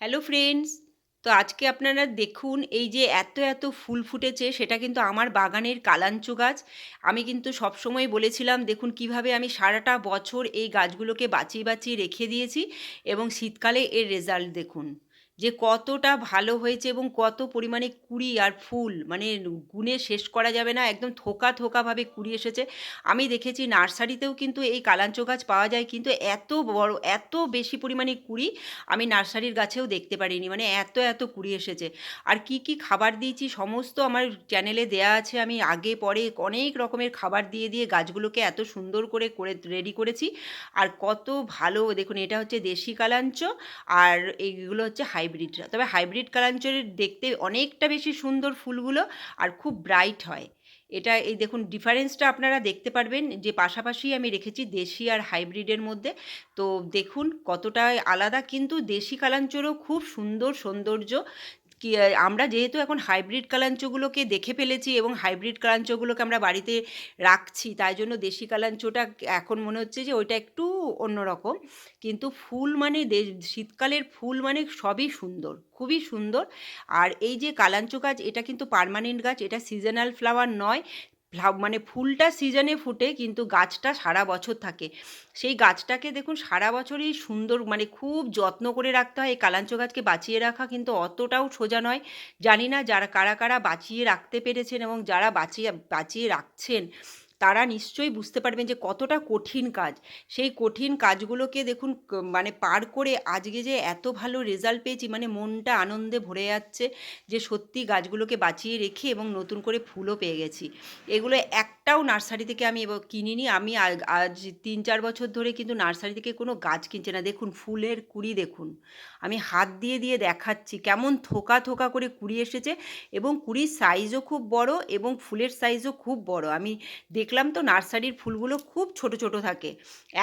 Hello friends তো আজকে আপনারা দেখুন, এই যে এত এত ফুল ফুটেছে, সেটা কিন্তু আমার বাগানের কালাঞ্চু গাছ। আমি কিন্তু সবসময় বলেছিলাম, দেখুন কীভাবে আমি সারাটা বছর এই গাছগুলোকে বাঁচিয়ে বাঁচিয়ে রেখে দিয়েছি এবং শীতকালে এর রেজাল্ট দেখুন। যে কতটা ভালো হয়েছে এবং কত পরিমাণে কুড়ি আর ফুল মানে গুণে শেষ করা যাবে না, একদম থোকা থোকাভাবে কুড়ি এসেছে। আমি দেখেছি নার্সারিতেও কিন্তু এই কালাঞ্চ গাছ পাওয়া যায়, কিন্তু এত বড়, এত বেশি পরিমাণে কুড়ি আমি নার্সারির গাছেও দেখতে পারিনি মানে এত এত কুড়ি এসেছে। আর কি কি খাবার দিয়েছি, সমস্ত আমার চ্যানেলে দেয়া আছে, আমি আগে, পরে অনেক রকমের খাবার দিয়ে দিয়ে গাছগুলোকে এত সুন্দর করে করে, রেডি করেছি। আর কত ভালো, দেখুন এটা হচ্ছে দেশি কালাঞ্চ, আর এইগুলো হচ্ছে হাইব্রিড তবে হাইব্রিড কালাঞ্চরের দেখতে অনেকটা বেশি সুন্দর ফুলগুলো আর খুব ব্রাইট হয়। এটা এই দেখুন ডিফারেন্সটা আপনারা দেখতে পারবেন যে পাশাপাশি আমি রেখেছি দেশি আর হাইব্রিডের মধ্যে। তো দেখুন কতটা আলাদা, কিন্তু দেশি কালাঞ্চরও খুব সুন্দর সৌন্দর্য। আমরা যেহেতু এখন হাইব্রিড কালাঞ্চগুলোকে দেখে ফেলেছি এবং হাইব্রিড কালাঞ্চগুলোকে আমরা বাড়িতে রাখছি, তাই জন্য দেশি কালাঞ্চটা এখন মনে হচ্ছে যে ওইটা একটু অন্যরকম। কিন্তু ফুল মানে শীতকালের ফুল মানে সবই সুন্দর, খুবই সুন্দর। আর এই যে কালাঞ্চ গাছ, এটা কিন্তু পারমানেন্ট গাছ, এটা সিজনাল ফ্লাওয়ার নয়। মানে ফুলটা সিজনে ফুটে কিন্তু গাছটা সারা বছর থাকে। সেই গাছটাকে দেখুন সারা বছরই সুন্দর মানে খুব যত্ন করে রাখতে হয়। এই কালাঞ্চ গাছকে বাঁচিয়ে রাখা কিন্তু অতটাও সোজা নয়। জানি না যারা, কারা কারা বাঁচিয়ে রাখতে পেরেছেন এবং যারা বাঁচিয়ে বাঁচিয়ে রাখছেন তারা নিশ্চয়ই বুঝতে পারবেন যে কতটা কঠিন কাজ। সেই কঠিন কাজগুলোকে দেখুন মানে পার করে আজকে যে এত ভালো রেজাল্ট পেয়েছি মানে মনটা আনন্দে ভরে যাচ্ছে যে সত্যি গাছগুলোকে বাঁচিয়ে রেখে এবং নতুন করে ফুলও পেয়ে গেছি। এগুলো একটাও নার্সারি থেকে আমি কিনিনি। আমি আজ তিন চার বছর ধরে কিন্তু নার্সারি থেকে কোনো গাছ কিনছে না। দেখুন, ফুলের কুড়ি দেখুন। আমি হাত দিয়ে দিয়ে দেখাচ্ছি কেমন থোকা থোকা করে কুড়ি এসেছে এবং কুড়ির সাইজও খুব বড় এবং ফুলের সাইজও খুব বড়। আমি দেখলাম তো নার্সারির ফুলগুলো খুব ছোট ছোট থাকে।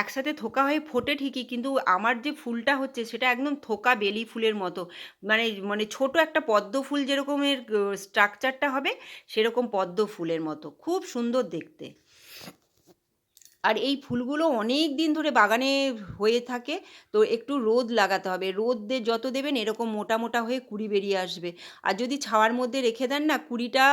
একসাথে থোকা হয়ে ফোটে ঠিকই, কিন্তু আমার যে ফুলটা হচ্ছে সেটা একদম থোকা বেলি ফুলের মতো। মানে মানে ছোট একটা পদ্ম ফুল যেরকমের স্ট্রাকচারটা হবে, সেরকম পদ্ম ফুলের মতো। খুব সুন্দর দেখতে। আর এই ফুলগুলো অনেক দিন ধরে বাগানে হয়ে থাকে, তো একটু রোদ লাগাতে হবে। রোদ দিয়ে যত দেবেন এরকম মোটা মোটা হয়ে কুড়ি বেরিয়ে আসবে। আর যদি ছাওয়ার মধ্যে রেখে দেন না, কুড়িটা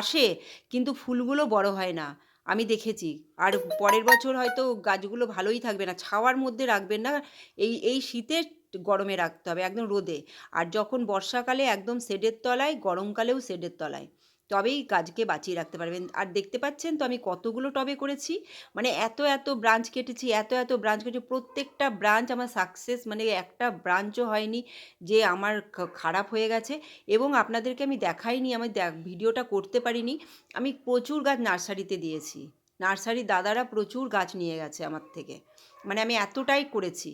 আসে, কিন্তু ফুলগুলো বড় হয় না। আমি দেখেছি। আর পরের বছর হয়তো গাছগুলো ভালোই থাকবে না। ছাওয়ার মধ্যে রাখবেন না। এই এই শীতে গরমে রাখতে হবে একদম রোদে। আর যখন বর্ষাকালে একদম শেডের তলায়, গরমকালেও শেডের তলায়। তবেই গাছকে বাঁচিয়ে রাখতে পারবেন। আর দেখতে পাচ্ছেন তো আমি কতগুলো টবে করেছি। মানে এত এত ব্রাঞ্চ কেটেছি, এত এত ব্রাঞ্চ কেটেছি। প্রত্যেকটা ব্রাঞ্চ আমার সাকসেস মানে একটা ব্রাঞ্চও হয়নি যে আমার খারাপ হয়ে গেছে। এবং আপনাদেরকে আমি দেখাইনি, আমি ভিডিওটা করতে পারিনি। আমি প্রচুর গাছ নার্সারিতে দিয়েছি। নার্সারির দাদারা প্রচুর গাছ নিয়ে গেছে আমার থেকে। মানে আমি এতটাই করেছি।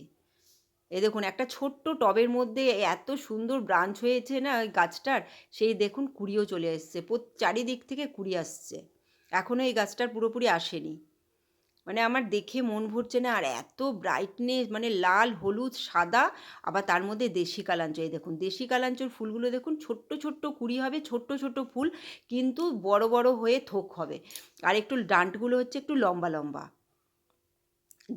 এ দেখুন, একটা ছোট্ট টবের মধ্যে এত সুন্দর ব্রাঞ্চ হয়েছে না ওই গাছটার, সেই দেখুন কুড়িও চলে এসছে। চারিদিক থেকে কুড়ি আসছে। এখনও এই গাছটার পুরোপুরি আসেনি। মানে আমার দেখে মন ভরছে না, আর এত ব্রাইটনেস মানে লাল, হলুদ, সাদা, আবার তার মধ্যে দেশি কালাঞ্চ এই দেখুন, দেশি কালাঞ্চর ফুলগুলো দেখুন, ছোট্ট ছোট্ট কুড়ি হবে, ছোট্ট ছোট্ট ফুল, কিন্তু বড় বড় হয়ে থোক হবে। আর একটু ডান্টগুলো হচ্ছে একটু লম্বা লম্বা।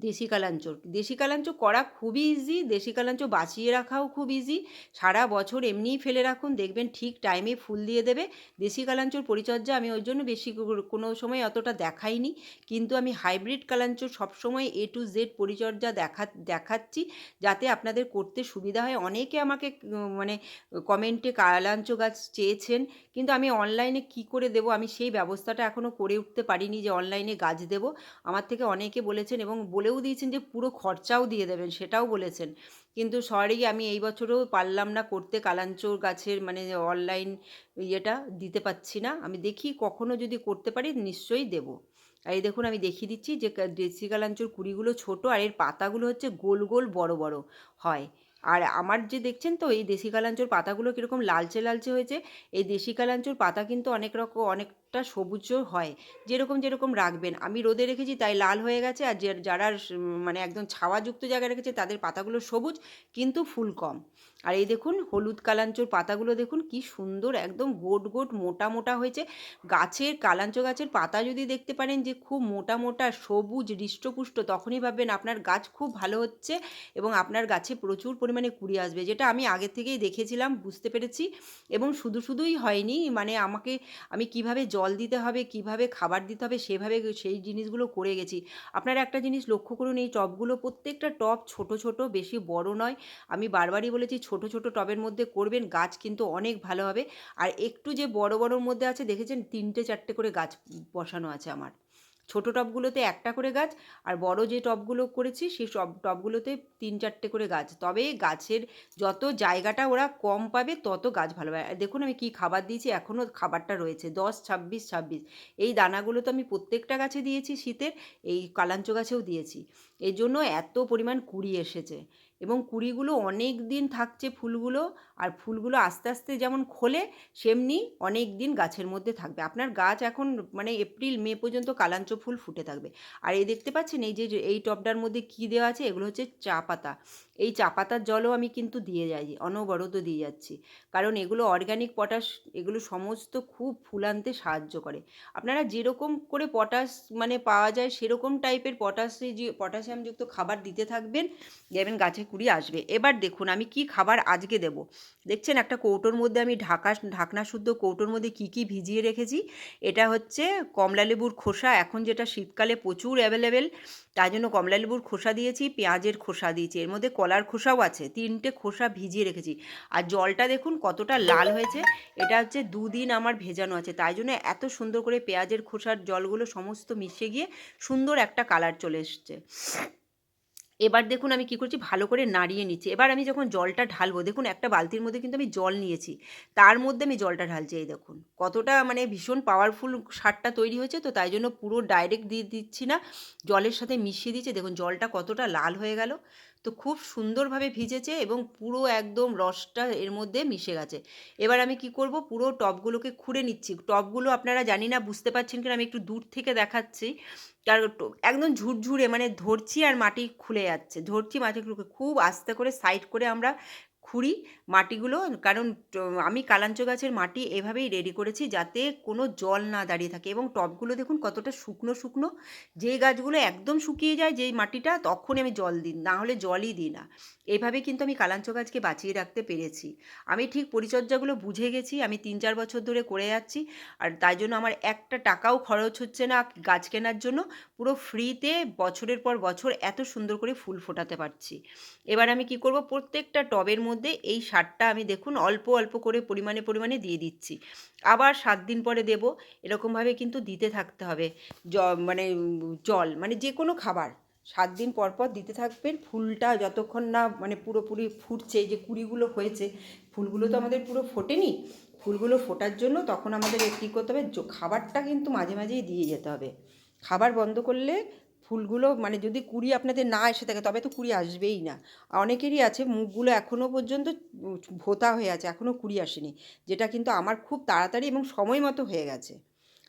দেশি কালাঞ্চ। দেশি কালাঞ্চ করা খুবই ইজি দেশি কালাঞ্চ বাঁচিয়ে রাখাও খুব ইজি সারা বছর এমনিই ফেলে রাখুন, দেখবেন ঠিক টাইমে ফুল দিয়ে দেবে। দেশি কালাঞ্চর পরিচর্যা আমি ওই জন্য বেশি কোনো সময় অতটা দেখাইনি। কিন্তু আমি হাইব্রিড কালাঞ্চর সবসময় এ টু জেড পরিচর্যা দেখা দেখাচ্ছি, যাতে আপনাদের করতে সুবিধা হয়। অনেকে আমাকে মানে কমেন্টে কালাঞ্চ গাছ চেয়েছেন, কিন্তু আমি অনলাইনে কি করে দেবো? আমি সেই ব্যবস্থাটা এখনও করে উঠতে পারিনি যে অনলাইনে গাছ দেবো। আমার থেকে অনেকে বলেছেন এবং বলেও দিয়েছেন যে পুরো খরচাও দিয়ে দেবেন, সেটাও বলেছেন। কিন্তু সরি, আমি এই বছরও পারলাম না করতে, কালাঞ্চোর গাছের মানে অনলাইন ইয়েটা দিতে পাচ্ছি না। আমি দেখি কখনো যদি করতে পারি, নিশ্চয়ই দেবো। আর এই দেখুন, আমি দেখিয়ে দিচ্ছি যে দেশি কালাঞ্চোর কুড়িগুলো ছোট আর এর পাতাগুলো হচ্ছে গোল গোল বড় বড় হয়। আর আমার যে দেখছেন তো, এই দেশি কালাঞ্চোর পাতাগুলো কীরকম লালচে লালচে হয়েছে, এই দেশি কালাঞ্চোর পাতা কিন্তু অনেক রকম, অনেক একটা সবুজও হয়। যেরকম যেরকম রাখবেন। আমি রোদে রেখেছি, তাই লাল হয়ে গেছে আর যারা মানে একদম ছাওয়াযুক্ত জায়গায় রেখেছে, তাদের পাতাগুলো সবুজ কিন্তু ফুল কম। আর এই দেখুন, হলুদ কালাঞ্চোর পাতাগুলো দেখুন, কি সুন্দর একদম গোট গোট মোটা মোটা হয়েছে। গাছের, কালাঞ্চ গাছের পাতা যদি দেখতে পারেন যে, খুব মোটা মোটা, সবুজ, হৃষ্টপুষ্ট, তখনই ভাববেন আপনার গাছ খুব ভালো হচ্ছে এবং আপনার গাছে প্রচুর পরিমাণে পরিমাণে কুড়ি আসবে। যেটা আমি আগে থেকেই দেখেছিলাম, বুঝতে পেরেছি এবং শুধু শুধুই হয়নি মানে আমাকে, আমি কীভাবে জল দিতে হবে, কীভাবে খাবার দিতে হবে, সেভাবে সেই জিনিসগুলো করে গেছি। আপনারা একটা জিনিস লক্ষ্য করুন, এই টবগুলো প্রত্যেকটা টব ছোট ছোট, বেশি বড় নয়। আমি বারবারই বলেছি, ছোট ছোট টবের মধ্যে করবেন, গাছ কিন্তু অনেক ভালো হবে। আর একটু যে বড়, বড়োর মধ্যে আছে, দেখেছেন, তিনটে, চারটে করে গাছ বসানো আছে আমার। ছোট টবগুলোতে একটা করে গাছ আর বড় যে টবগুলো করেছি সেই সব টবগুলোতে তিন চারটে করে গাছ। তবে গাছের যত জায়গাটা ওরা কম পাবে তত গাছ ভালো আর দেখুন আমি কি খাবার দিয়েছি এখনও খাবারটা রয়েছে, দশ, ছাব্বিশ ছাব্বিশ। এই দানাগুলো তো আমি প্রত্যেকটা গাছে দিয়েছি শীতের, এই কালাঞ্চ গাছেও দিয়েছি। এই জন্য এত পরিমাণ কুড়ি এসেছে। এবং কুড়িগুলো অনেক দিন থাকছে ফুলগুলো আর ফুলগুলো আস্তে আস্তে যেমন খোলে, সেমনি অনেক দিন গাছের মধ্যে থাকবে। আপনার গাছ এখন মানে এপ্রিল, মে পর্যন্ত কালাঞ্চ ফুল ফুটে থাকবে। আর এই দেখতে পাচ্ছেন এই যে এই টবটার মধ্যে কী দেওয়া আছে? এগুলো হচ্ছে চা পাতা। এই চা পাতার জলও আমি কিন্তু দিয়ে যাই, অনবরত দিয়ে যাচ্ছি। কারণ এগুলো অর্গ্যানিক পটাশ এগুলো সমস্ত খুব ফুল আনতে সাহায্য করে। আপনারা যেরকম করে পটাশ মানে পাওয়া যায়, সেরকম টাইপের পটাশে যে পটাশিয়ামযুক্ত খাবার দিতে থাকবেন। দেখবেন গাছে কুড়ি আসবে। এবার দেখুন আমি কি খাবার আজকে দেব। দেখছেন একটা কৌটোর মধ্যে আমি ঢাকা, ঢাকনা শুদ্ধ কৌটোর মধ্যে কি কি ভিজিয়ে রেখেছি? এটা হচ্ছে কমলালেবুর খোসা। এখন যেটা শীতকালে প্রচুর অ্যাভেলেবেল তাই জন্য কমলালেবুর খোসা দিয়েছি, পেঁয়াজের খোসা দিয়েছি। এর মধ্যে কলার খোসাও আছে। তিনটে খোসা ভিজিয়ে রেখেছি। আর জলটা দেখুন কতটা লাল হয়েছে। এটা হচ্ছে দুদিন আমার ভেজানো আছে। তাই জন্য এত সুন্দর করে পেঁয়াজের খোসার জলগুলো সমস্ত মিশে গিয়ে সুন্দর একটা কালার চলে এসছে। এবার দেখুন আমি কি করছি, ভালো করে নাড়িয়ে নিচ্ছি। এবার আমি যখন জলটা ঢালবো, দেখুন একটা বালতির মধ্যে কিন্তু আমি জল নিয়েছি। তার মধ্যে আমি জলটা ঢালছি, এই দেখুন। কতটা মানে ভীষণ পাওয়ারফুল সারটা তৈরি হয়েছে, তো তাই জন্য পুরো ডাইরেক্ট দিয়ে দিচ্ছি না, জলের সাথে মিশিয়ে দিচ্ছি। দেখুন জলটা কতটা লাল হয়ে গেল। তো খুব সুন্দরভাবে ভিজেছে এবং পুরো একদম রসটা এর মধ্যে মিশে গেছে। এবার আমি কি করব? পুরো টপগুলোকে খুঁড়ে নিচ্ছি। টপগুলো আপনারা জানি না, বুঝতে পারছেন কিনা, আমি একটু দূর থেকে দেখাচ্ছি। তার একদম ঝুরঝুরে মানে ধরছি আর মাটি খুলে যাচ্ছে। ধরছি মাটিগুলোকে খুব আস্তে করে, সাইড করে আমরা খুঁড়ি মাটিগুলো, কারণ আমি কালাঞ্চ গাছের মাটি এভাবেই রেডি করেছি যাতে কোনো জল না দাঁড়িয়ে থাকে এবং টবগুলো দেখুন কতটা শুকনো শুকনো। যেই গাছগুলো একদম শুকিয়ে যায় যেই মাটিটা তখনই আমি জল দিই, না হলে জলই দিই না। এভাবে কিন্তু আমি কালাঞ্চ গাছকে বাঁচিয়ে রাখতে পেরেছি। আমি ঠিক পরিচর্যাগুলো বুঝে গেছি, আমি তিন চার বছর ধরে করে যাচ্ছি আর তাই জন্য আমার একটা টাকাও খরচ হচ্ছে না গাছ কেনার জন্য। পুরো ফ্রিতে বছরের পর বছর এত সুন্দর করে ফুল ফোটাতে পারছি। এবার আমি কি করব? প্রত্যেকটা টবের মধ্যে এই সারটা আমি দেখুন অল্প অল্প করে পরিমাণে পরিমাণে দিয়ে দিচ্ছি। আবার সাত দিন পরে দেব, এরকমভাবে কিন্তু দিতে থাকতে হবে। জ মানে জল মানে যে কোনো খাবার। সাত দিন পর পর দিতে থাকবেন, ফুলটা যতক্ষণ না মানে পুরোপুরি ফুটছে যে কুড়িগুলো হয়েছে, ফুলগুলো তো আমাদের পুরো ফোটেনি। ফুলগুলো ফোটার জন্য তখন আমাদের কী করতে হবে খাবারটা কিন্তু মাঝে, মাঝেই দিয়ে যেতে হবে। খাবার বন্ধ করলে ফুলগুলো মানে যদি কুড়ি আপনাদের না এসে থাকে, তবে তো কুড়ি আসবেই না। অনেকেরই আছে, মুখগুলো এখনও পর্যন্ত ভোতা হয়ে আছে এখনও কুড়ি আসেনি, যেটা কিন্তু আমার খুব তাড়াতাড়ি এবং সময় মতো হয়ে গেছে।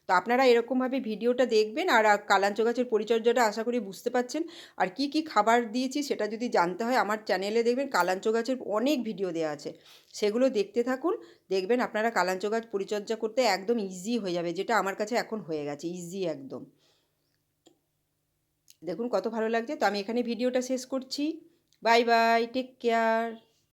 তো আপনারা এরকমভাবে ভিডিওটা দেখবেন আর কালাঞ্চ গাছের পরিচর্যাটা আশা করি বুঝতে পাচ্ছেন আর কি কি খাবার দিয়েছি সেটা যদি জানতে হয়, আমার চ্যানেলে দেখবেন কালাঞ্চ গাছের অনেক ভিডিও দেওয়া আছে। সেগুলো দেখতে থাকুন, দেখবেন আপনারা কালাঞ্চ গাছ পরিচর্যা করতে একদম ইজি হয়ে যাবে, যেটা আমার কাছে এখন হয়ে গেছে ইজি একদম। দেখুন কত ভালো লাগছে। তো আমি এখানে ভিডিওটা শেষ করছি। Bye bye take care